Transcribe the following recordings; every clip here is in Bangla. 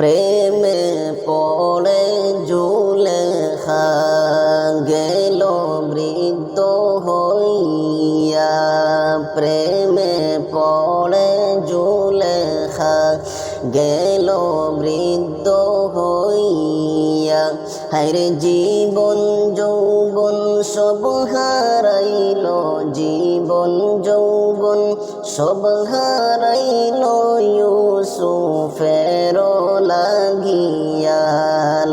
প্রেমে পড়ে জুলে গেল বৃদ্ধ হইয়া। প্রেমে পড়ে জুলে গেল বৃদ্ধ হইয়া। হায়রে জীবন যৌবন সব হারাইল, জীবন যৌবন সব হারাইল ইউসুফের লাগিয়া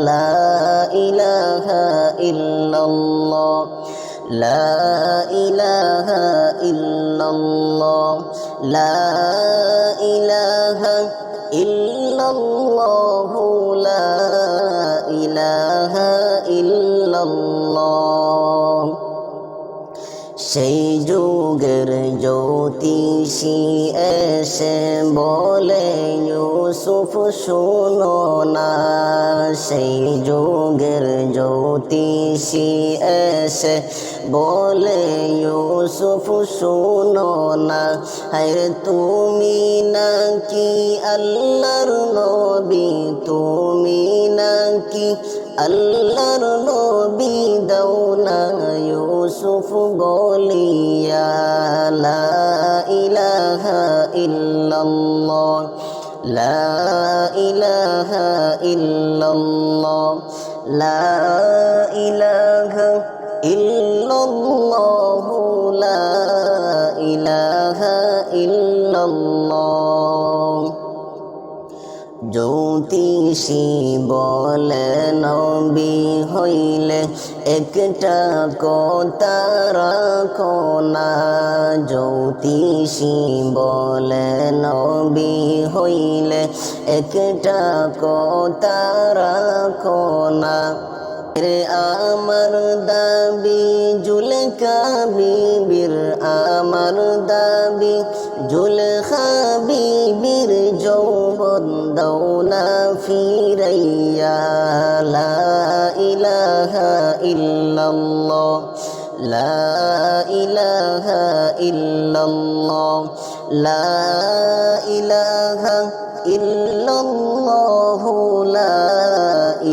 লা ইলাহা ইল্লাল্লাহ লা ইলাহা ইল্লাল্লাহ লা ইলাহা ইল্লাল্লাহু লা ইলাহা ইল্লাল্লাহ। সেই যুগের জ্যোতিষী এসে বলে, ইউসুফ, শুনো না। সেই যুগের জ্যোতিষী এসে বলে, ইউসুফ, শুনো না। হায়, তুমি নাকি আল্লাহর নবী? তুমি নাকি আল্লাহর নবী দৌলা ইউসুফ বলিয়া লা ইলাহা ইল্লাল্লাহ লা ইলাহা ইল্লাল্লাহ লা ইলাহা ইল্লাল্লাহ জ্যোতিষী বলে নবী হইলে একটা কথা রাখো জ্যোতিষী বলে নবী হইলে একটা কথা রাখো রে আমার দাবি জুলকা বিবির আমার দাবি জুলখা বিবির যৌবন দৌনা ফিরাইয়া, লা ইলাহা ইল্লাল্লাহ, লা ইলাহা ইল্লাল্লাহ, লা ইলাহা ইল্লাল্লাহ লা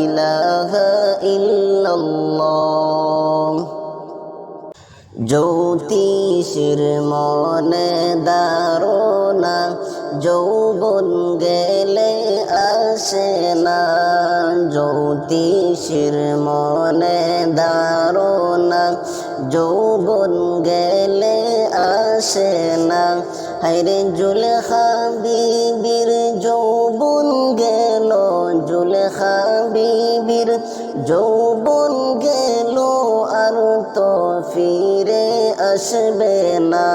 ইলাহা ইল্লাল্লাহ। জ্যোতিষের মনে দারোনা যৌবন গেলে আসে না। জ্যোতিষের মনে দারোনা যৌবন গেলে আসে না। হাইরে জুলেখা বিবির যৌবন গেল জুলেখা বিবির যৌবন গেল আর তো ফিরে আসবে না।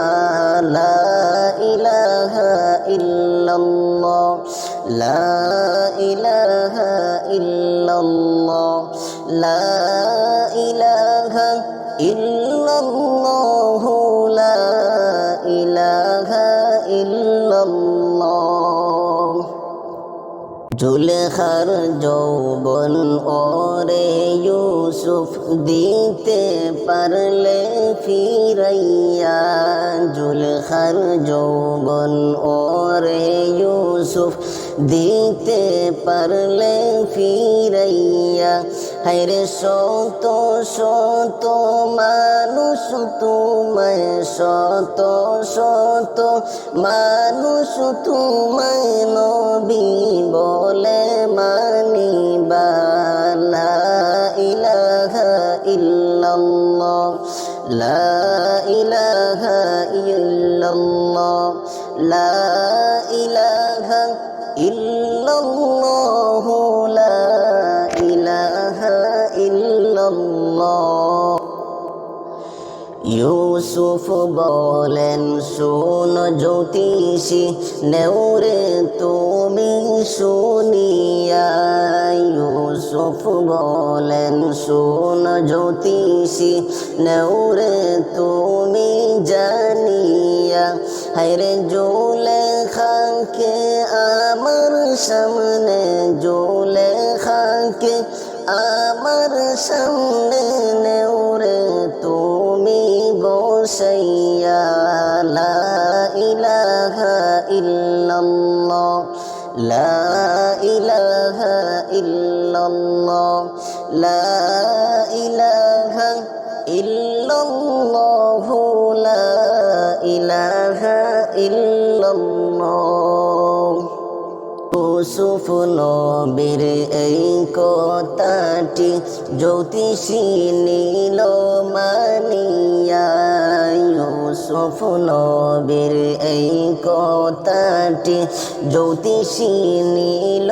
লা ইলাহা ইল্লাল্লাহ। লা ইলাহা ইল্লাল্লাহ। লা ইলাহা ইল্লাল্লাহ। জুলেখার যৌবন ওরে ইউসুফ দিতে পারলে ফিরাইয়া জুলেখার যৌবন ওরে ইউসুফ দিতে পারলে ফিরাইয়া হায়রে শত শত মানুষ তোমায় শত শত মানুষ তোমায় নবী বলে মানিবা ইলাহা ইল্লাল্লাহ লা ইলাহা ইল্লাল্লাহ লা ইল্লাল্লাহ ইলাহা ইউসুফ বলেন, শোন জ্যোতিষী নেউরে তুমি শুনিয়া। ইউসুফ বলেন, শোন জ্যোতিষী নেউরে তুমি জানিয়া। হায়রে জোলে খাকে আমার সামনে, জোলে খাকে আমার সামনে নেউরে তুমি বসাইয়া, লা ইলাহা ইল্লাল্লাহ, লা ইলাহা ইল্লাল্লাহ, লা ইউসুফ নবীর এই কথাটি জ্যোতিষী নীল মানিয়া, ইউসুফ নবীর এই কথাটি জ্যোতিষী নীল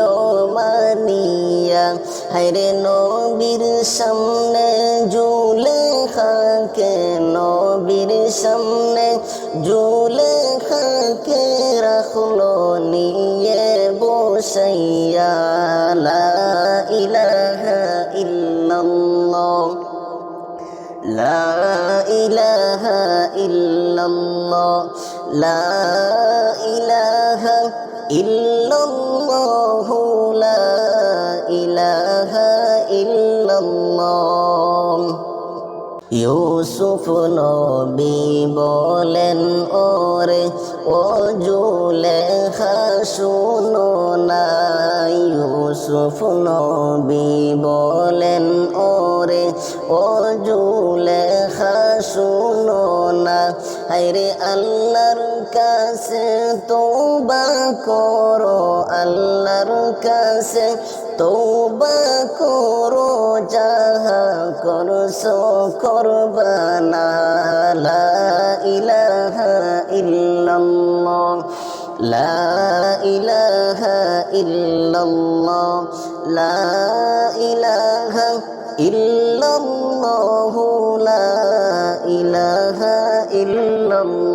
মানিয়া। হায়রে নবীর সামনে জুলে খাকে নবীর সামনে জুলে বসাইয়া লা ইলাহা ইল্লাল্লাহ, লা ইলাহা ইল্লাল্লাহ, লা ইলাহা ইল্লাল্লাহ, লা ইলাহা ইল্লাল্লাহ। ইউসুফ নবী বলেন, ওরে জুলেখা শুনো না, ইউসুফ নবী বলেন, ওরে, ও জুলেখা শুনো না, হায়রে আল্লাহর কাছে তোবা করো, আল্লাহর কাছে তোবা করো, যাহা করছ করবানা লা ইলাহা ইল্লাল্লাহ। লা ইলাহা ইল্লাল্লাহ। লা ইলাহা ইল্লাল্লাহ লা ইলাহা ইল্লাল্লাহ।